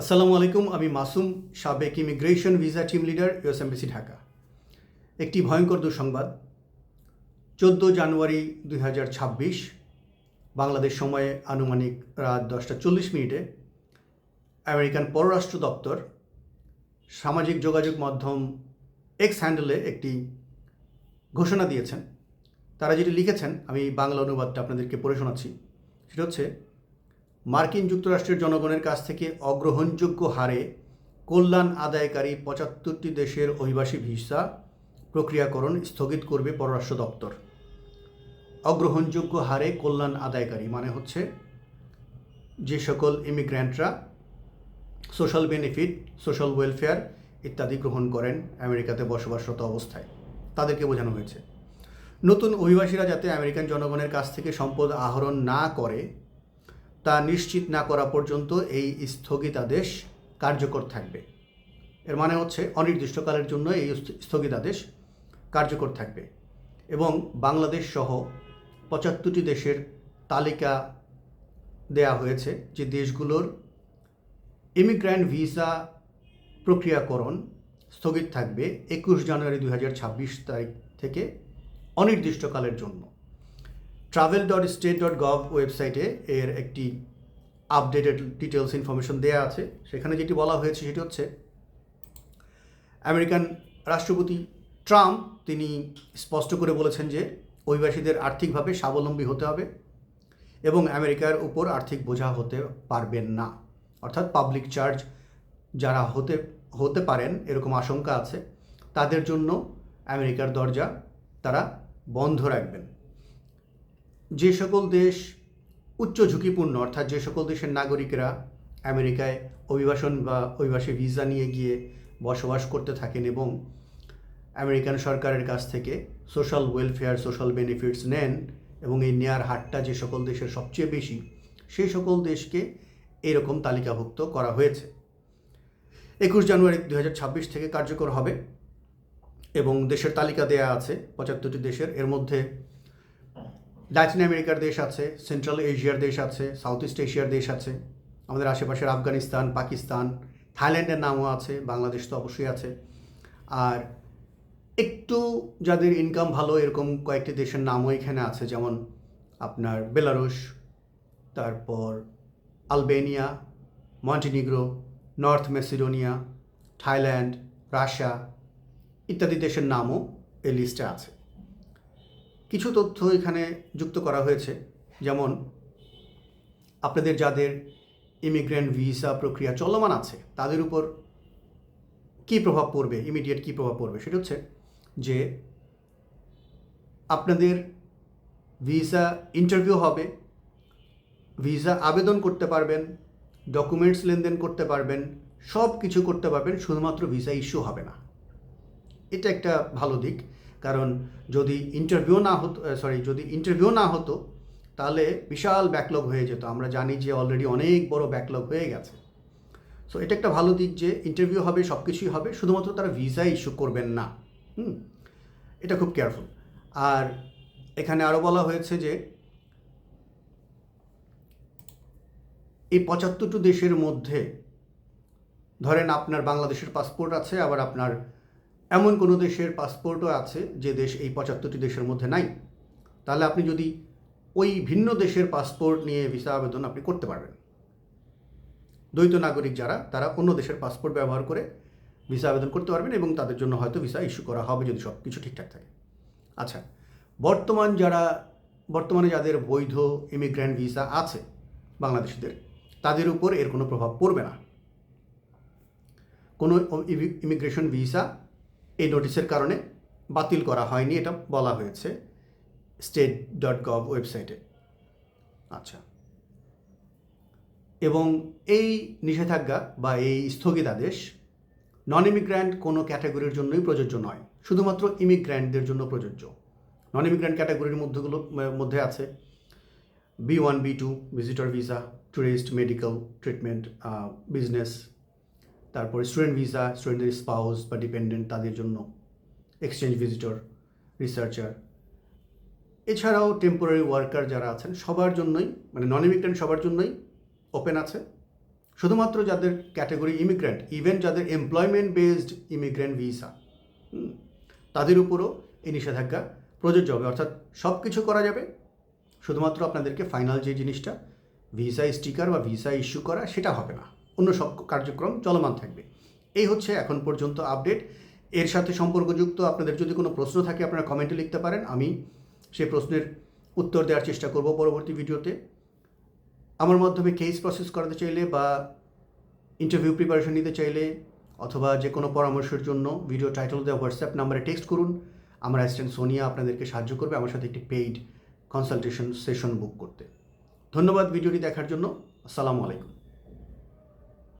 আসসালামু আলাইকুম, আমি মাসুম, সাবেক immigration visa team leader US embassy Dhaka. একটি ভয়ঙ্কর দুঃসংবাদ। চোদ্দ জানুয়ারি দুই হাজার ছাব্বিশ, বাংলাদেশ সময়ে আনুমানিক রাত দশটা চল্লিশ মিনিটে আমেরিকান পররাষ্ট্র দপ্তর সামাজিক যোগাযোগ মাধ্যম এক্স হ্যান্ডেলে একটি ঘোষণা দিয়েছেন। তারা যেটি লিখেছেন, আমি বাংলা অনুবাদটা আপনাদেরকে পড়ে শোনাচ্ছি। সেটা হচ্ছে মার্কিন যুক্তরাষ্ট্রের জনগণের কাছ থেকে অগ্রহণযোগ্য হারে কল্যাণ আদায়কারী পঁচাত্তরটি দেশের অভিবাসী ভিসা প্রক্রিয়াকরণ স্থগিত করবে পররাষ্ট্র দপ্তর। অগ্রহণযোগ্য হারে কল্যাণ আদায়কারী মানে হচ্ছে যে সকল ইমিগ্র্যান্টরা সোশ্যাল বেনিফিট, সোশ্যাল ওয়েলফেয়ার ইত্যাদি গ্রহণ করেন আমেরিকাতে বসবাসরত অবস্থায়। তাদেরকে বোঝানো হয়েছে। নতুন অভিবাসীরা যাতে আমেরিকান জনগণের কাছ থেকে সম্পদ আহরণ না করে তা নিশ্চিত না করা পর্যন্ত এই স্থগিতাদেশ কার্যকর থাকবে। এর মানে হচ্ছে অনির্দিষ্টকালের জন্য এই স্থগিতাদেশ কার্যকর থাকবে এবং বাংলাদেশ সহ পঁচাত্তরটি দেশের তালিকা দেয়া হয়েছে যে দেশগুলোর ইমিগ্র্যান্ট ভিসা প্রক্রিয়াকরণ স্থগিত থাকবে একুশ জানুয়ারি দু হাজার ছাব্বিশ তারিখ থেকে অনির্দিষ্টকালের জন্য। Travel dot state dot gov ওয়েবসাইটে এর একটি আপডেটেড ডিটেলস ইনফরমেশন দেওয়া আছে। সেখানে যেটি বলা হয়েছে সেটি হচ্ছে, আমেরিকান রাষ্ট্রপতি ট্রাম্প তিনি স্পষ্ট করে বলেছেন যে অভিবাসীদের আর্থিকভাবে স্বাবলম্বী হতে হবে এবং আমেরিকার উপর আর্থিক বোঝা হতে পারবেন না। অর্থাৎ পাবলিক চার্জ যারা হতে হতে পারেন এরকম আশঙ্কা আছে, তাদের জন্য আমেরিকার দরজা তারা বন্ধ রাখবেন। যে সকল দেশ উচ্চ ঝুঁকিপূর্ণ, অর্থাৎ যে সকল দেশের নাগরিকরা আমেরিকায় অভিবাসন বা অভিবাসী ভিসা নিয়ে গিয়ে বসবাস করতে থাকেন এবং আমেরিকান সরকারের কাছ থেকে সোশ্যাল ওয়েলফেয়ার, সোশ্যাল বেনিফিটস নেন এবং এই নেয়ার হারটা যে সকল দেশের সবচেয়ে বেশি, সেই সকল দেশকে এরকম তালিকাভুক্ত করা হয়েছে। একুশ জানুয়ারি দু হাজার ছাব্বিশ থেকে কার্যকর হবে এবং দেশের তালিকা দেয়া আছে পঁচাত্তরটি দেশের। এর মধ্যে ল্যাটিন আমেরিকার দেশ আছে সেন্ট্রাল এশিয়ার দেশ আছে সাউথ ইস্ট এশিয়ার দেশ আছে, আমাদের আশেপাশের আফগানিস্তান, পাকিস্তান, থাইল্যান্ডের নামও আছে, বাংলাদেশ তো অবশ্যই আছে। আর একটু যাদের ইনকাম ভালো, এরকম কয়েকটি দেশের নামও এখানে আছে, যেমন আপনার বেলারুশ, তারপর Albania, Montenegro, North Macedonia, Thailand, Russia, ইত্যাদি দেশের নামও এই লিস্টে আছে। কিছু তথ্য এখানে যুক্ত করা হয়েছে। যেমন, আপনাদের যাদের ইমিগ্রেন্ট ভিসা প্রক্রিয়া চলমান আছে, তাদের উপর কী প্রভাব পড়বে ইমিডিয়েট কী প্রভাব পড়বে? সেটা হচ্ছে যে, আপনাদের ভিসা ইন্টারভিউ হবে ভিসা আবেদন করতে পারবেন ডকুমেন্টস লেনদেন করতে পারবেন সব কিছু করতে পারবেন, শুধুমাত্র ভিসা ইস্যু হবে না। এটা একটা ভালো দিক। কারণ যদি ইন্টারভিউ না হতো সরি যদি ইন্টারভিউ না হতো, তাহলে বিশাল ব্যাকলগ হয়ে যেত। আমরা জানি যে অলরেডি অনেক বড় ব্যাকলগ হয়ে গেছে। সো এটা একটা ভালো দিক যে ইন্টারভিউ হবে সব কিছুই হবে, শুধুমাত্র তারা ভিসা ইস্যু করবেন না। হুম? এটা খুব কেয়ারফুল আর এখানে আরও বলা হয়েছে যে, এই পঁচাত্তরটি দেশের মধ্যে, ধরেন আপনার বাংলাদেশের পাসপোর্ট আছে, আবার আপনার এমন কোনো দেশের পাসপোর্টও আছে যে দেশ এই পঁচাত্তরটি দেশের মধ্যে নাই। তাহলে আপনি যদি ওই ভিন্ন দেশের পাসপোর্ট নিয়ে ভিসা আবেদন আপনি করতে পারবেন। দ্বৈত নাগরিক যারা, তারা অন্য দেশের পাসপোর্ট ব্যবহার করে ভিসা আবেদন করতে পারবেন এবং তাদের জন্য হয়তো ভিসা ইস্যু করা হবে যদি সব কিছু ঠিকঠাক থাকে। আচ্ছা বর্তমান যারা, বর্তমানে যাদের বৈধ ইমিগ্র্যান্ট ভিসা আছে বাংলাদেশিদের, তাদের উপর এর কোনো প্রভাব পড়বে না। কোনো ইমিগ্রেশন ভিসা এই নোটিশের কারণে বাতিল করা হয়নি, এটা বলা হয়েছে স্টেট ডট গভ ওয়েবসাইটে আচ্ছা। এবং এই নিষেধাজ্ঞা বা এই স্থগিতাদেশ নন ইমিগ্র্যান্ট কোনো ক্যাটাগরির জন্যই প্রযোজ্য নয়, শুধুমাত্র ইমিগ্র্যান্টদের জন্য প্রযোজ্য। নন ইমিগ্র্যান্ট ক্যাটাগরির মধ্যেগুলো, মধ্যে আছে B one B two visitor visa tourist medical treatment business তারপরে স্টুডেন্ট ভিসা স্টুডেন্টদের স্পাউস বা ডিপেন্ডেন্ট তাদের জন্য এক্সচেঞ্জ ভিজিটর রিসার্চার এছাড়াও টেম্পোরারি ওয়ার্কার যারা আছেন, সবার জন্যই মানে নন ইমিগ্রেন্ট সবার জন্যই ওপেন আছে। শুধুমাত্র যাদের ক্যাটাগরি ইমিগ্রেন্ট ইভেন যাদের এমপ্লয়মেন্ট বেসড ইমিগ্রেন্ট ভিসা তাদের উপরও এই নিষেধাজ্ঞা প্রযোজ্য হবে। অর্থাৎ সব কিছু করা যাবে। শুধুমাত্র আপনাদেরকে ফাইনাল যে জিনিসটা ভিসা স্টিকার বা ভিসা ইস্যু করা, সেটা হবে না। অন্য সব কার্যক্রম চলমান থাকবে। এই হচ্ছে এখন পর্যন্ত আপডেট। এর সাথে সম্পর্কযুক্ত আপনাদের যদি কোনো প্রশ্ন থাকে, আপনারা কমেন্টে লিখতে পারেন। আমি সেই প্রশ্নের উত্তর দেওয়ার চেষ্টা করব পরবর্তী ভিডিওতে। আমার মাধ্যমে কেস প্রসেস করাতে চাইলে বা ইন্টারভিউ প্রিপারেশন নিতে চাইলে অথবা যে কোনো পরামর্শের জন্য ভিডিও টাইটেল দেওয়া হোয়াটসঅ্যাপ নাম্বারে টেক্সট করুন। আমার অ্যাসিস্ট্যান্ট সোনিয়া আপনাদেরকে সাহায্য করবে। আমার সাথে একটি পেইড কনসালটেশন সেশন বুক করতে। ধন্যবাদ ভিডিওটি দেখার জন্য। আসসালামু আলাইকুম।